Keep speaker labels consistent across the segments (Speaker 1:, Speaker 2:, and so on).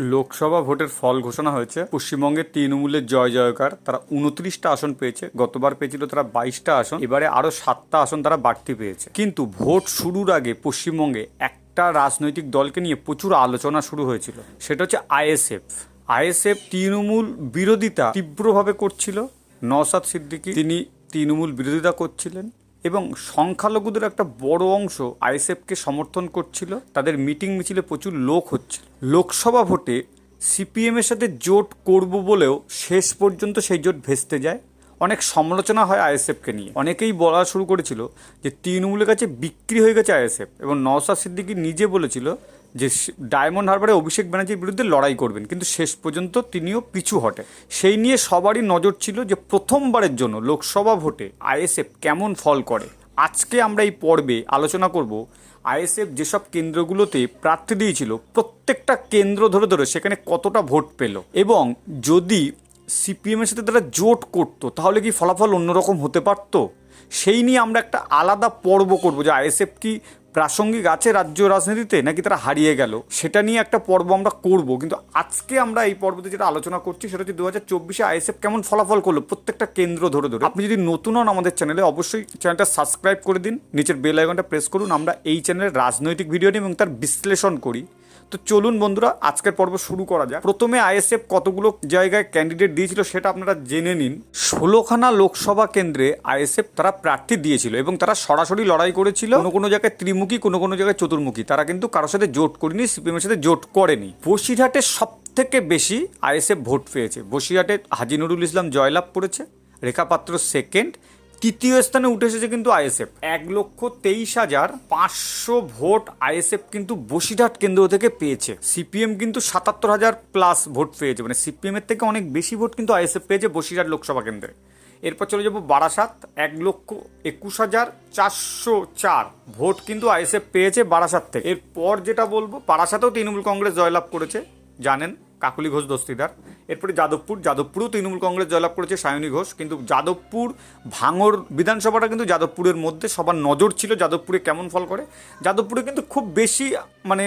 Speaker 1: লোকসভা ভোটের ফল ঘোষণা হয়েছে। পশ্চিমবঙ্গের তৃণমূলের জয় জয়কার, তারা উনত্রিশটা আসন পেয়েছে, গতবার পেয়েছিল তারা বাইশটা আসন, এবারে আরও সাতটা আসন তারা বাড়তি পেয়েছে। কিন্তু ভোট শুরুর আগে পশ্চিমবঙ্গে একটা রাজনৈতিক দলকে নিয়ে প্রচুর আলোচনা শুরু হয়েছিল, সেটা হচ্ছে আইএসএফ। আইএসএফ তৃণমূল বিরোধিতা তীব্রভাবে করছিল নওসাদ সিদ্দিকি, তিনি তৃণমূল বিরোধিতা করছিলেন। এবং সংখ্যালঘুদের একটা বড় অংশ আইএসএফকে সমর্থন করছিল। তাদের মিটিং মিছিলে প্রচুর লোক হচ্ছে। লোকসভা ভোটে সিপিএমের সাথে জোট করব বলেও শেষ পর্যন্ত সেই জোট ভেস্তে যায়। অনেক সমালোচনা হয় আইএসএফকে নিয়ে। অনেকেই বলা শুরু করেছিল যে তৃণমূলের কাছে বিক্রি হয়ে গেছে আইএসএফ এবং নওসাদ সিদ্দিকী নিজে বলেছিল যে ডায়মন্ড হারবারে অভিষেক ব্যানার্জির বিরুদ্ধে লড়াই করবেন। কিন্তু শেষ পর্যন্ত তিনিও পিছু হটে। সেই নিয়ে সবারই নজর ছিল যে প্রথমবারের জন্য লোকসভা ভোটে আইএসএফ কেমন ফল করে। আজকে আমরা এই পর্বে আলোচনা করব আইএসএফ যেসব কেন্দ্রগুলোতে প্রার্থী দিয়েছিল, প্রত্যেকটা কেন্দ্র ধরে ধরে সেখানে কতটা ভোট পেল এবং যদি সিপিএমের সাথে তারা জোট করতো, তাহলে কি ফলাফল অন্যরকম হতে পারতো? সেই নিয়ে আমরা একটা আলাদা পর্ব করব যে আইএসএফ কি প্রাসঙ্গিক আছে রাজ্য রাজনীতিতে নাকি তারা হারিয়ে গেল? সেটা নিয়ে একটা পর্ব আমরা করব। কিন্তু আজকে আমরা এই পর্বতে যেটা আলোচনা করছি সেটা হচ্ছে দু হাজার চব্বিশে আইএসএফ কেমন ফলাফল করল প্রত্যেকটা কেন্দ্র ধরে ধরে। আপনি যদি নতুন হন আমাদের চ্যানেলে, অবশ্যই চ্যানেলটা সাবস্ক্রাইব করে দিন। নিচের বেল আইকনটা প্রেস করুন। আমরা এই চ্যানেলের রাজনৈতিক ভিডিও নিই এবং তার বিশ্লেষণ করি। তো চলুন বন্ধুরা, আজকের পর্ব শুরু করা যাক। প্রথমে আইএসএফ কতগুলো জায়গায় ক্যান্ডিডেট দিয়েছিল সেটা আপনারা জেনে নিন। ষোলোখানা লোকসভা কেন্দ্রে আইএসএফ তারা প্রার্থী দিয়েছিল এবং তারা সরাসরি লড়াই করেছিল। কোনো কোনো জায়গায় ত্রিমুখী, কোনো কোনো জায়গায় চতুর্মুখী। তারা কিন্তু কারোর সাথে জোট করেনি, সিপিএমের সাথে জোট করেনি। বসিরহাটে সব থেকে বেশি আইএসএফ ভোট পেয়েছে। বসিরহাটে হাজি নুরুল ইসলাম জয়লাভ করেছে রেখা পাত্র সেকেন্ড তৃতীয় স্থানে উঠে এসেছে কিন্তু আইএসএফ। এক লক্ষ তেইশ হাজার পাঁচশো ভোট আইএসএফ কিন্তু বসিরহাট কেন্দ্র থেকে পেয়েছে। সিপিএম কিন্তু সাতাত্তর হাজার প্লাস ভোট পেয়েছে। মানে সিপিএম এর থেকে অনেক বেশি ভোট কিন্তু আইএসএফ পেয়েছে বসিরহাট লোকসভা কেন্দ্রে। এরপর চলে যাব বারাসাত। এক লক্ষ একুশ হাজার চারশো চার ভোট কিন্তু আইএসএফ পেয়েছে বারাসাত থেকে। এরপর যেটা বলব, বারাসাতেও তৃণমূল কংগ্রেস জয়লাভ করেছে, জানেন? কাকুলি ঘোষ দস্তিদার। এরপরে যাদবপুর, যাদবপুরেও তৃণমূল কংগ্রেস জয়লাভ করেছে সায়নী ঘোষ, কিন্তু যাদবপুর ভাঙর বিধানসভাটা কিন্তু যাদবপুরের মধ্যে সবার নজর ছিল যাদবপুরে কেমন ফল করে। যাদবপুরে কিন্তু খুব বেশি মানে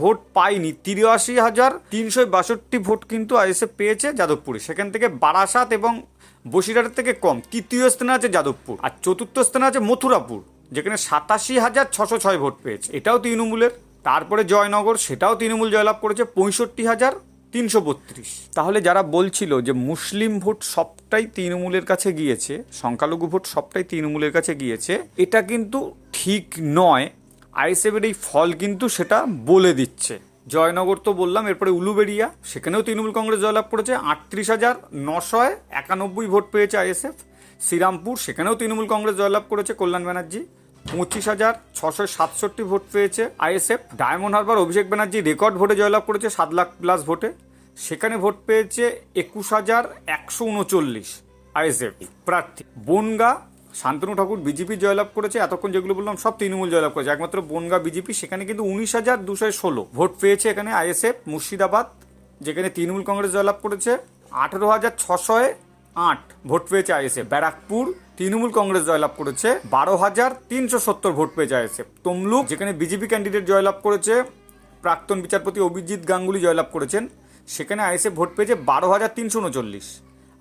Speaker 1: ভোট পায়নি। তিরাশি হাজার তিনশো বাষট্টি ভোট কিন্তু আইএসএফ পেয়েছে যাদবপুরে। সেখান থেকে বারাসাত এবং বসিরহাটের থেকে কম। তৃতীয় স্থানে আছে যাদবপুর। আর চতুর্থ স্থানে আছে মথুরাপুর, যেখানে সাতাশি হাজার ছশো ছয় ভোট পেয়েছে। এটাও তৃণমূলের। তারপরে জয়নগর, সেটাও তৃণমূল জয়লাভ করেছে পঁয়ষট্টি হাজার তিনশো বত্রিশ। তাহলে যারা বলছিল যে মুসলিম ভোট সবটাই তৃণমূলের কাছে গিয়েছে, সংখ্যালঘু ভোট সবটাই তৃণমূলের কাছে গিয়েছে, এটা কিন্তু ঠিক নয়। আইএসএফের এই ফল কিন্তু সেটা বলে দিচ্ছে। জয়নগর তো বললাম, এরপরে উলুবেড়িয়া, সেখানেও তৃণমূল কংগ্রেস জয়লাভ করেছে। আটত্রিশ হাজার নশো একানব্বই ভোট পেয়েছে আইএসএফ। শ্রীরামপুর, সেখানেও তৃণমূল কংগ্রেস জয়লাভ করেছে কল্যাণ ব্যানার্জি। পঁচিশ হাজার ছশো সাতষট্টি ভোট পেয়েছে আইএসএফ। ডায়মন্ড হারবার অভিষেক ব্যানার্জি রেকর্ড ভোটে জয়লাভ করেছে সাত লাখ প্লাস ভোটে। সেখানে ভোট পেয়েছে একুশ হাজার একশো উনচল্লিশ আইএসএফ প্রার্থী। বনগা শান্তনু ঠাকুর বিজেপি জয়লাভ করেছে, এতক্ষণ যেগুলো বললাম সব তৃণমূল জয়লাভ করেছে। একমাত্র বনগা বিজেপি, সেখানে কিন্তু উনিশ হাজার দুশো ষোলো ভোট পেয়েছে এখানে আইএসএফ মুর্শিদাবাদ, যেখানে তৃণমূল কংগ্রেস জয়লাভ করেছে। আঠেরো হাজার ছশো আট ভোট পেয়েছে আইএসএফ। ব্যারাকপুর তৃণমূল কংগ্রেস জয়লাভ করেছে, বারো হাজার তিনশো সত্তর ভোট পেয়েছে আইএসএফ তমলুক, যেখানে বিজেপি ক্যান্ডিডেট জয়লাভ করেছে, প্রাক্তন বিচারপতি অভিজিৎ গাঙ্গুলি জয়লাভ করেছেন, সেখানে আইএসএফ ভোট পেয়েছে বারো হাজার তিনশো উনচল্লিশ।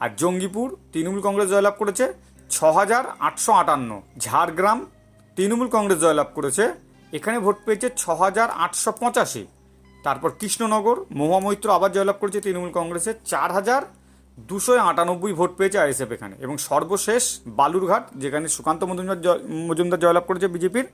Speaker 1: আর জঙ্গিপুর, তৃণমূল কংগ্রেস জয়লাভ করেছে ছ হাজার আটশো আটান্ন। ঝাড়গ্রাম, তৃণমূল কংগ্রেস জয়লাভ করেছে, এখানে ভোট পেয়েছে ছ হাজার আটশো পঁচাশি। তারপর কৃষ্ণনগর মহামৈত্র আবার জয়লাভ করেছে তৃণমূল কংগ্রেসে চার হাজার দুশো আটানব্বই ভোট পেয়েছে আইএসএফ এখানে। এবং সর্বশেষ বালুরঘাট, যেখানে সুকান্ত মজুমদার মজুমদার জয়লাভ করেছে বিজেপির,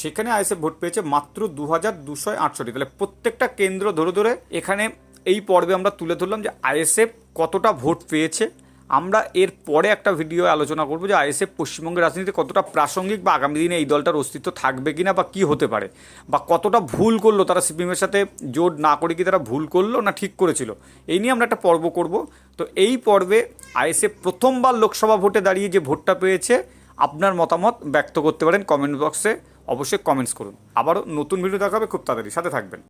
Speaker 1: সেখানে আইএসএফ ভোট পেয়েছে মাত্র দু হাজার দুশো আটষট্টি। তাহলে প্রত্যেকটা কেন্দ্র ধরে ধরে এখানে এই পর্বে আমরা তুলে ধরলাম যে আইএসএফ কতটা ভোট পেয়েছে। আমরা এর পরে একটা ভিডিও আলোচনা করব যে আইএসএফ পশ্চিমবঙ্গের রাজনীতিতে কতটা প্রাসঙ্গিক বা আগামী দিনে এই দলটার অস্তিত্ব থাকবে কি না বা কি হতে পারে? বা কতটা ভুল করল তারা সিপিএমের সাথে জোট না করে কি তারা ভুল করল না ঠিক করেছিল? এই নিয়ে আমরা একটা পর্ব করব। তো এই পর্বে আইএসএফ প্রথমবার লোকসভা ভোটে দাঁড়িয়ে যে ভোটটা পেয়েছে, আপনার মতামত ব্যক্ত করতে পারেন কমেন্ট বক্সে অবশ্যই কমেন্টস করুন। আবারও নতুন ভিডিও দেখাবে খুব তাড়াতাড়ি। সাথে থাকবেন।